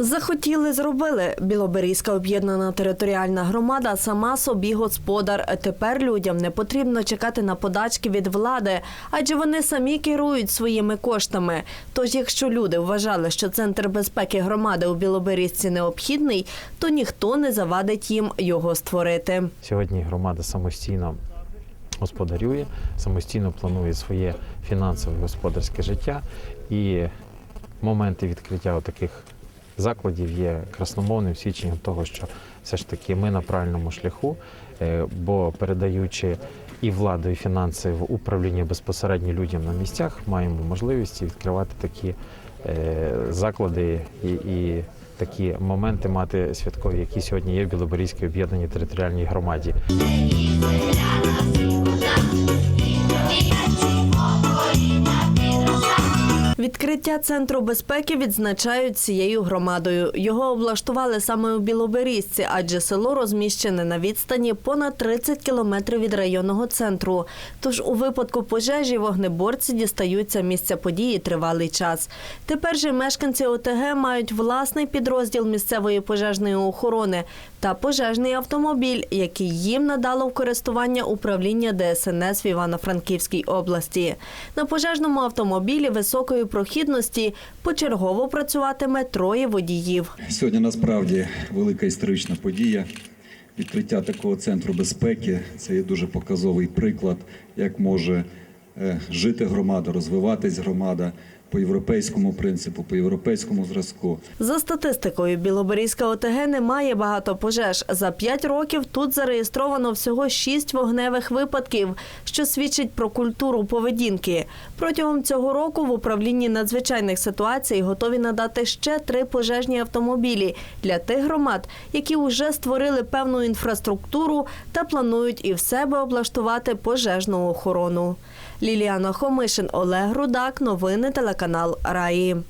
Захотіли, зробили. Білоберізька об'єднана територіальна громада сама собі господар. Тепер людям не потрібно чекати на подачки від влади, адже вони самі керують своїми коштами. Тож, якщо люди вважали, що центр безпеки громади у Білоберізці необхідний, то ніхто не завадить їм його створити. Сьогодні громада самостійно господарює, самостійно планує своє фінансове господарське життя. І моменти відкриття таких закладів є красномовним свідченням того, що все ж таки ми на правильному шляху, е, бо передаючи і владу, і фінанси в управління безпосередньо людям на місцях, маємо можливість відкривати такі е, заклади і, і такі моменти мати святкові, які сьогодні є в Білоборізькій об'єднаній територіальній громаді. Відкриття центру безпеки відзначають цією громадою. Його облаштували саме у Білоберізці, адже село розміщене на відстані понад 30 кілометрів від районного центру. Тож у випадку пожежі вогнеборці дістаються місця події тривалий час. Тепер же мешканці ОТГ мають власний підрозділ місцевої пожежної охорони та пожежний автомобіль, який їм надало в користування управління ДСНС в Івано-Франківській області. На пожежному автомобілі високої прохідності почергово працюватиме троє водіїв. Сьогодні насправді велика історична подія. Відкриття такого центру безпеки це є дуже показовий приклад, як може е, жити громада, розвиватись громада по європейському принципу, по європейському зразку. За статистикою, Білоберізька ОТГ не має багато пожеж. За п'ять років тут зареєстровано всього шість вогневих випадків, що свідчить про культуру поведінки. Протягом цього року в управлінні надзвичайних ситуацій готові надати ще три пожежні автомобілі для тих громад, які вже створили певну інфраструктуру та планують і в себе облаштувати пожежну охорону. Ліліана Хомишин, Олег Рудак. Новини телеканал Раї.